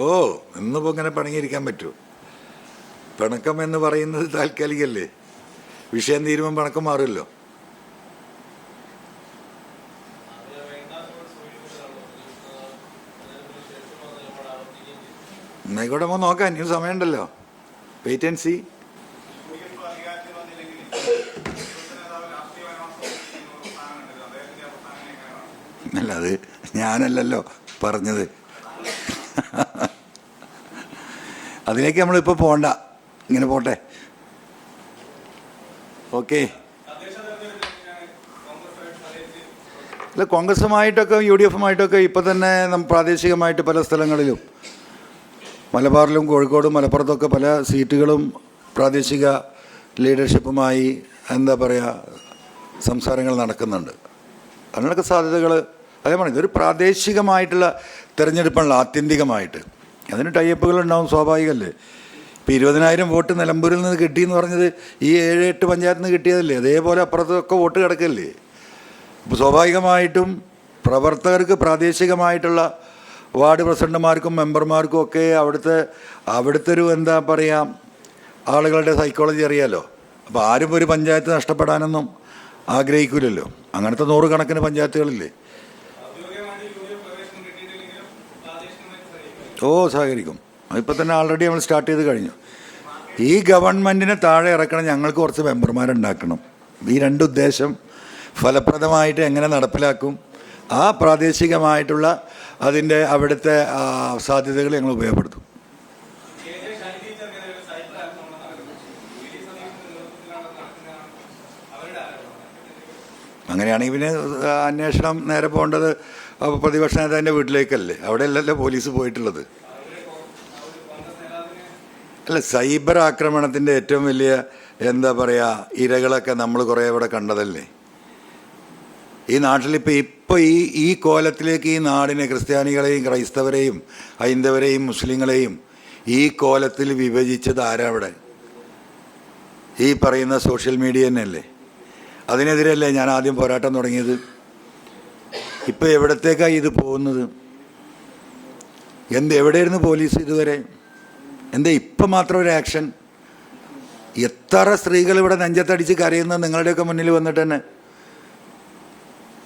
ഓ ഇന്നിപ്പോൾ ഇങ്ങനെ പണങ്ങിയിരിക്കാൻ പറ്റൂ. പിണക്കം എന്ന് പറയുന്നത് താൽക്കാലികല്ലേ? വിഷയം തീരുമ്പോൾ പിണക്കം മാറുമല്ലോ. എന്നായിക്കോട്ടെ നമുക്ക് നോക്കാം ഇനിയും സമയമുണ്ടല്ലോ. വെയിറ്റ് ആൻഡ് സി യുഡിഎഫ് അധികാരത്തിൽ വന്നില്ലെങ്കിൽ പ്രതിപക്ഷ നേതാവ് രാഷ്ട്രീയപരമായ സ്ഥാനം കണ്ടത് അദ്ദേഹത്തിന്റെ അവസാനം എങ്ങനെയാണ് അല്ല അത് ഞാനല്ലല്ലോ പറഞ്ഞത്. അതിലേക്ക് നമ്മളിപ്പോൾ പോകണ്ട ഇങ്ങനെ പോട്ടെ. ഓക്കെ. അല്ല കോൺഗ്രസുമായിട്ടൊക്കെ യു ഡി എഫുമായിട്ടൊക്കെ ഇപ്പോൾ തന്നെ പ്രാദേശികമായിട്ട് പല സ്ഥലങ്ങളിലും മലബാറിലും കോഴിക്കോടും മലപ്പുറത്തൊക്കെ പല സീറ്റുകളും പ്രാദേശിക ലീഡർഷിപ്പുമായി എന്താ പറയുക സംസാരങ്ങൾ നടക്കുന്നുണ്ട്. അങ്ങനെയൊക്കെ സാധ്യതകൾ അതേപോലെ ഇതൊരു പ്രാദേശികമായിട്ടുള്ള തിരഞ്ഞെടുപ്പാണല്ലോ ആത്യന്തികമായിട്ട്. അതിന് ടൈപ്പുകൾ ഉണ്ടാവും സ്വാഭാവികമല്ലേ? ഇപ്പോൾ ഇരുപതിനായിരം വോട്ട് നിലമ്പൂരിൽ നിന്ന് കിട്ടിയെന്ന് പറഞ്ഞത് ഈ ഏഴ് എട്ട് പഞ്ചായത്തിൽ നിന്ന് കിട്ടിയതല്ലേ? അതേപോലെ അപ്പുറത്തൊക്കെ വോട്ട് കിടക്കല്ലേ? അപ്പോൾ സ്വാഭാവികമായിട്ടും പ്രവർത്തകർക്ക് പ്രാദേശികമായിട്ടുള്ള വാർഡ് പ്രസിഡന്റുമാർക്കും മെമ്പർമാർക്കും ഒക്കെ അവിടുത്തെ അവിടുത്തെ ഒരു എന്താ പറയുക ആളുകളുടെ സൈക്കോളജി അറിയാലോ? അപ്പോൾ ആരും ഒരു പഞ്ചായത്ത് നഷ്ടപ്പെടാനൊന്നും ആഗ്രഹിക്കില്ലല്ലോ അങ്ങനത്തെ നൂറുകണക്കിന് പഞ്ചായത്തുകളില്ലേ? ഓ സഹകരിക്കും. അതിപ്പോൾ തന്നെ ആൾറെഡി നമ്മൾ സ്റ്റാർട്ട് ചെയ്ത് കഴിഞ്ഞു. ഈ ഗവൺമെന്റിനെ താഴെ ഇറക്കണം ഞങ്ങൾക്ക് കുറച്ച് മെമ്പർമാരുണ്ടാക്കണം. ഈ രണ്ട് ഉദ്ദേശം ഫലപ്രദമായിട്ട് എങ്ങനെ നടപ്പിലാക്കും ആ പ്രാദേശികമായിട്ടുള്ള അതിന്റെ അവിടുത്തെ സാധ്യതകൾ ഞങ്ങൾ ഉപയോഗപ്പെടുത്തും. അങ്ങനെയാണെങ്കിൽ പിന്നെ അന്വേഷണം നേരെ പോകേണ്ടത് ആ, പ്രതിപക്ഷ നേതാവിന്റെ വീട്ടിലേക്കല്ലേ? അവിടെ അല്ലല്ലോ പോലീസ് പോയിട്ടുള്ളത്. അല്ല സൈബർ ആക്രമണത്തിന്റെ ഏറ്റവും വലിയ എന്താ പറയുക ഇരകളൊക്കെ നമ്മൾ കുറേ ഇവിടെ കണ്ടതല്ലേ? ഈ നാട്ടിലിപ്പോൾ ഇപ്പോൾ ഈ ഈ കോലത്തിലേക്ക് ഈ നാടിനെ ക്രിസ്ത്യാനികളെയും ക്രൈസ്തവരെയും ഹൈന്ദവരെയും മുസ്ലിങ്ങളെയും ഈ കോലത്തിൽ വിഭജിച്ചത് ആരാ ഈ പറയുന്ന സോഷ്യൽ മീഡിയ തന്നെയല്ലേ? അതിനെതിരല്ലേ ഞാൻ ആദ്യം പോരാട്ടം തുടങ്ങിയത്? ഇപ്പോൾ എവിടത്തേക്കാണ് ഇത് പോകുന്നത്? എന്ത് എവിടെയായിരുന്നു പോലീസ് ഇതുവരെ? എന്താ ഇപ്പം മാത്രം ഒരു ആക്ഷൻ? എത്ര സ്ത്രീകൾ ഇവിടെ നെഞ്ചത്തടിച്ച് കരയുന്നത് നിങ്ങളുടെയൊക്കെ മുന്നിൽ വന്നിട്ട് തന്നെ?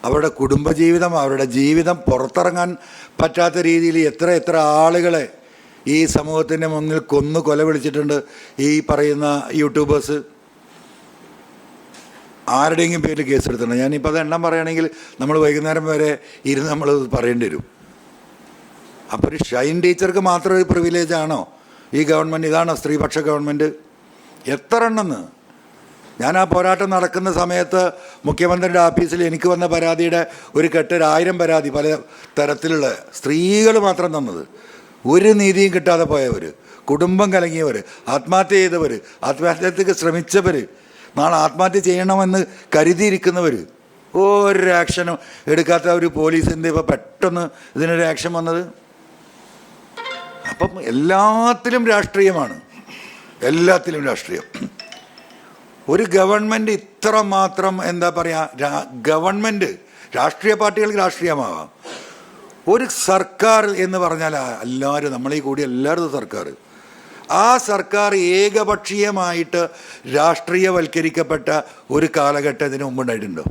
അവരുടെ കുടുംബജീവിതം അവരുടെ ജീവിതം പുറത്തിറങ്ങാൻ പറ്റാത്ത രീതിയിൽ എത്ര എത്ര ആളുകളെ ഈ സമൂഹത്തിന്റെ മുന്നിൽ കൊന്നു കൊല വിളിച്ചിട്ടുണ്ട് ഈ പറയുന്ന യൂട്യൂബേഴ്സ്. ആരുടെയെങ്കിലും പേരിൽ കേസെടുത്തിട്ടുണ്ട്. ഞാനിപ്പോൾ അത് എണ്ണം പറയുകയാണെങ്കിൽ നമ്മൾ വൈകുന്നേരം വരെ ഇരുന്ന് നമ്മൾ പറയേണ്ടി വരും. അപ്പോൾ ഒരു ഷൈൻ ടീച്ചർക്ക് മാത്രം ഒരു പ്രിവിലേജ് ആണോ? ഈ ഗവൺമെന്റ് ഇതാണോ സ്ത്രീപക്ഷ ഗവൺമെന്റ് എത്ര എണ്ണെന്ന്? ഞാൻ ആ പോരാട്ടം നടക്കുന്ന സമയത്ത് മുഖ്യമന്ത്രിയുടെ ഓഫീസിൽ എനിക്ക് വന്ന പരാതിയുടെ ഒരു കെട്ട് ഒരു ആയിരം പരാതി പല തരത്തിലുള്ള സ്ത്രീകൾ മാത്രം തന്നത്. ഒരു നീതിയും കിട്ടാതെ പോയവർ കുടുംബം കലങ്ങിയവർ ആത്മഹത്യ ചെയ്തവർ ആത്മഹത്യക്ക് ശ്രമിച്ചവർ നാളെ ആത്മഹത്യ ചെയ്യണമെന്ന് കരുതിയിരിക്കുന്നവർ ഒരു ആക്ഷനും എടുക്കാത്ത ഒരു പോലീസിന്റെ ഇപ്പോൾ പെട്ടെന്ന് ഇതിനൊരു ആക്ഷൻ വന്നത്? അപ്പം എല്ലാത്തിലും രാഷ്ട്രീയമാണ്. എല്ലാത്തിലും രാഷ്ട്രീയം. ഒരു ഗവൺമെന്റ് ഇത്ര മാത്രം എന്താ പറയുക ഗവൺമെന്റ് രാഷ്ട്രീയ പാർട്ടികൾക്ക് രാഷ്ട്രീയമാവാം. ഒരു സർക്കാർ എന്ന് പറഞ്ഞാൽ എല്ലാവരും നമ്മളീ കൂടി എല്ലാവരും സർക്കാർ. ആ സർക്കാർ ഏകപക്ഷീയമായിട്ട് രാഷ്ട്രീയവൽക്കരിക്കപ്പെട്ട ഒരു കാലഘട്ടത്തിന് മുമ്പുണ്ടായിട്ടുണ്ടോ?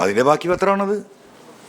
അതിന്റെ ബാക്കി പത്രമാണത്.